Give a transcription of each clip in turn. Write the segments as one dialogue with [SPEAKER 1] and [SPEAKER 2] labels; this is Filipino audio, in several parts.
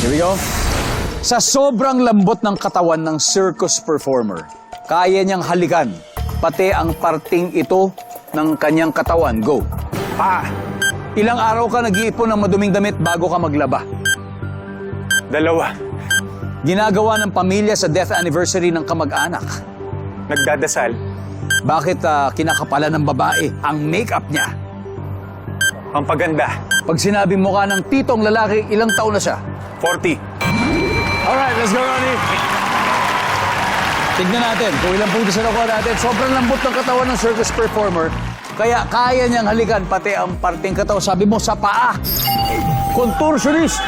[SPEAKER 1] Here we go. Sa sobrang lambot ng katawan ng circus performer, kaya niyang halikan pati ang parting ito ng kanyang katawan. Go.
[SPEAKER 2] Pa,
[SPEAKER 1] Ilang araw ka nag-iipon ng maduming damit bago ka maglaba.
[SPEAKER 2] dalawa.
[SPEAKER 1] Ginagawa ng pamilya sa death anniversary ng kamag-anak.
[SPEAKER 2] Nagdadasal.
[SPEAKER 1] Bakit ah, kinakapalan ng babae ang makeup niya?
[SPEAKER 2] Pampaganda.
[SPEAKER 1] Pag sinabi mo ka ng titong lalaki, ilang taon na siya?
[SPEAKER 2] 40.
[SPEAKER 1] Alright, let's go, Ronnie. Tignan natin kung ilang puntos na nakuha natin. Sobrang lambot ng katawan ng circus performer. Kaya kaya niyang halikan pati ang parting katawan. Sabi mo, sa paa. Contortionist.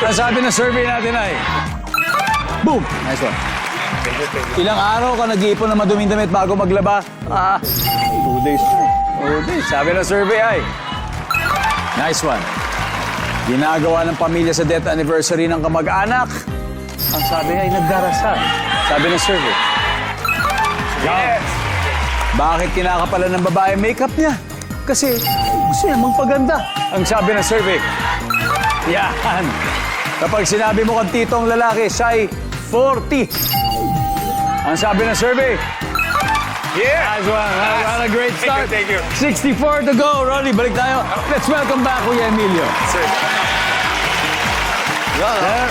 [SPEAKER 1] Ang sabi ng survey natin ay, boom! Nice one. Ilang araw ka nag-iipon ng maduming damit bago maglaba? Ah, two days. Two days. Sabi ng survey ay, nice one. Ginagawa ng pamilya sa death anniversary ng kamag-anak. Ang sabi ay nagdarasal. Sabi ng survey.
[SPEAKER 2] Yes!
[SPEAKER 1] Bakit kinakapalan ng babae ang makeup niya? Kasi gusto niya magpaganda. Ang sabi ng survey. Yan. Kapag sinabi mo kang titong lalaki, siya ay 40. Ang sabi ng survey.
[SPEAKER 2] Yeah!
[SPEAKER 1] Nice one. What a great start.
[SPEAKER 2] Thank you,
[SPEAKER 1] 64 to go. Ronnie, balik tayo. Let's welcome back Kuya Emilio.
[SPEAKER 2] Sir.
[SPEAKER 1] There.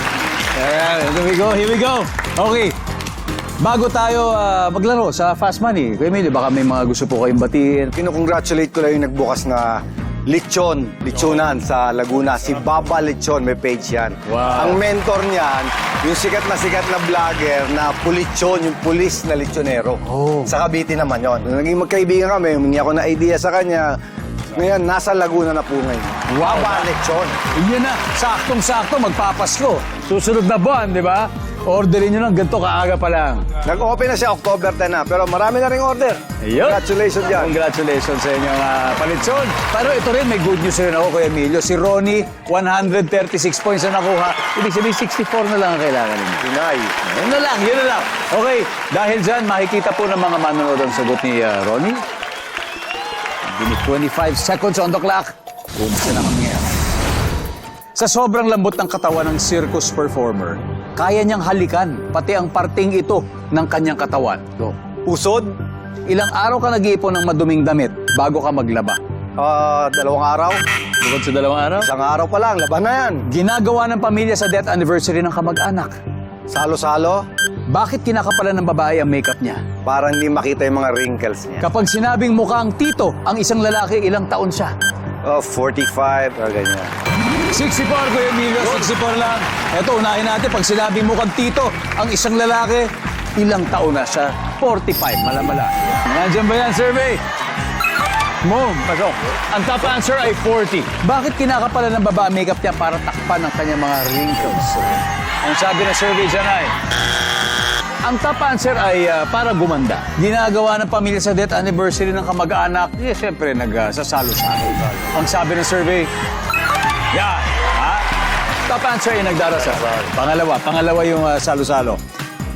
[SPEAKER 1] There. Here we go. Here we go. Okay. Bago tayo ah, maglaro sa Fast Money, Kuya Emilio, baka may mga gusto po kayong batiin.
[SPEAKER 3] Kinukongratulate ko lang yung nagbukas na lechon, lechonan sa Laguna. Si Baba Lechon, may page yan.
[SPEAKER 1] Wow.
[SPEAKER 3] Ang mentor niyan, yung sikat na sikat na vlogger na pulichon, yung pulis na lechonero.
[SPEAKER 1] Oh.
[SPEAKER 3] Sa Cavite naman yon. Naging magkaibigan kami, humingi ako na idea sa kanya. Ngayon, nasa Laguna na po ngayon.
[SPEAKER 1] Wow.
[SPEAKER 3] Baba Lechon.
[SPEAKER 1] Yun na, saktong-sakto, magpapasko. Susunod na buwan, di ba? Orderin nyo lang, ganito kaaga pa lang.
[SPEAKER 3] Nag-open na siya October 10 na, pero marami na ring order.
[SPEAKER 1] Ayun.
[SPEAKER 3] Congratulations yan.
[SPEAKER 1] Congratulations sa inyong uh, palitson. Pero ito rin, may good news rin ako, Kuya Emilio. Si Ronnie, 136 points na nakuha. Ibig sabihin, 64 na lang ang kailangan ninyo.
[SPEAKER 3] Pinay.
[SPEAKER 1] Yun na lang, yun na lang. Okay, dahil dyan, makikita po ng mga manonood ang sagot ni uh, Ronnie. Give me 25 seconds on the clock. Umisa na kami. Sa sobrang lambot ng katawan ng circus performer, kaya niyang halikan pati ang parting ito ng kanyang katawan. Go.
[SPEAKER 3] Usod,
[SPEAKER 1] Ilang araw ka nag-iipon ng maduming damit bago ka maglaba?
[SPEAKER 3] ah, dalawang araw.
[SPEAKER 1] Bukod sa dalawang araw?
[SPEAKER 3] Isang araw pa lang, laban na yan.
[SPEAKER 1] Ginagawa ng pamilya sa death anniversary ng kamag-anak.
[SPEAKER 3] Salo-salo,
[SPEAKER 1] Bakit kinakapalan ng babae ang makeup niya?
[SPEAKER 3] para hindi makita yung mga wrinkles niya.
[SPEAKER 1] Kapag sinabing mukhang tito ang isang lalaki, ilang taon siya?
[SPEAKER 3] Oh, 45, or ganyan.
[SPEAKER 1] 64, Kuya Emilio. 64 lang. Ito, unahin natin. Pag sinabing mukhang tito ang isang lalaki, ilang taon na siya? 45, malamala. Nandiyan ba yan, survey? Mom, pasok. Ang top answer ay 40. Bakit kinakapalan ng babae ang makeup niya para takpan ang kanyang mga wrinkles? Ang sabi ng survey dyan ay, ang top answer ay ah, para gumanda. Ginagawa ng pamilya sa death anniversary ng kamag-anak, eh, siyempre nagsasalo-salo. Ang sabi ng survey, yan. Ha? Top answer ay nagdarasal. Pangalawa, pangalawa yung ah, salo-salo.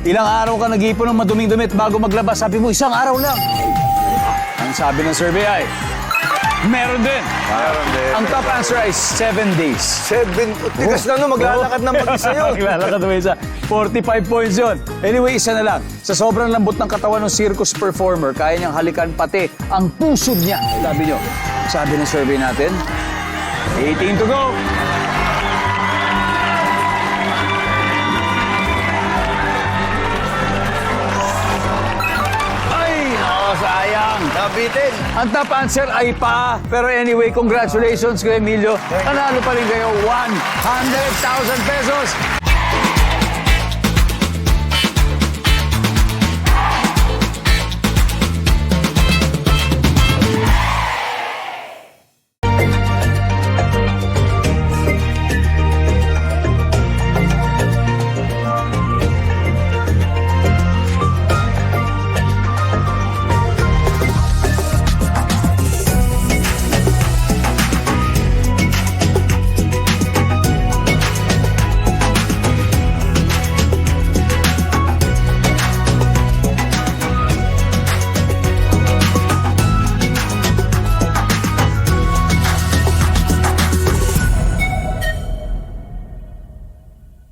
[SPEAKER 1] Ilang araw ka nag-iipon ng maduming damit bago maglabas? Sabi mo, isang araw lang. Ang sabi ng survey ay, meron din.
[SPEAKER 3] Meron din.
[SPEAKER 1] Ang top answer ay seven days.
[SPEAKER 3] Seven, tigas na no, maglalakad na mag-isa yun.
[SPEAKER 1] Maglalakad na isa. 45 points yun. Anyway, isa na lang. Sa sobrang lambot ng katawan ng circus performer, kaya niyang halikan pati ang pusod niya. Sabi niyo. Sabi ng survey natin, 18 to go.
[SPEAKER 3] Nabitin.
[SPEAKER 1] Ang top answer ay pa. Pero anyway, congratulations kay Emilio. Nanalo pa rin kayo 100,000 pesos.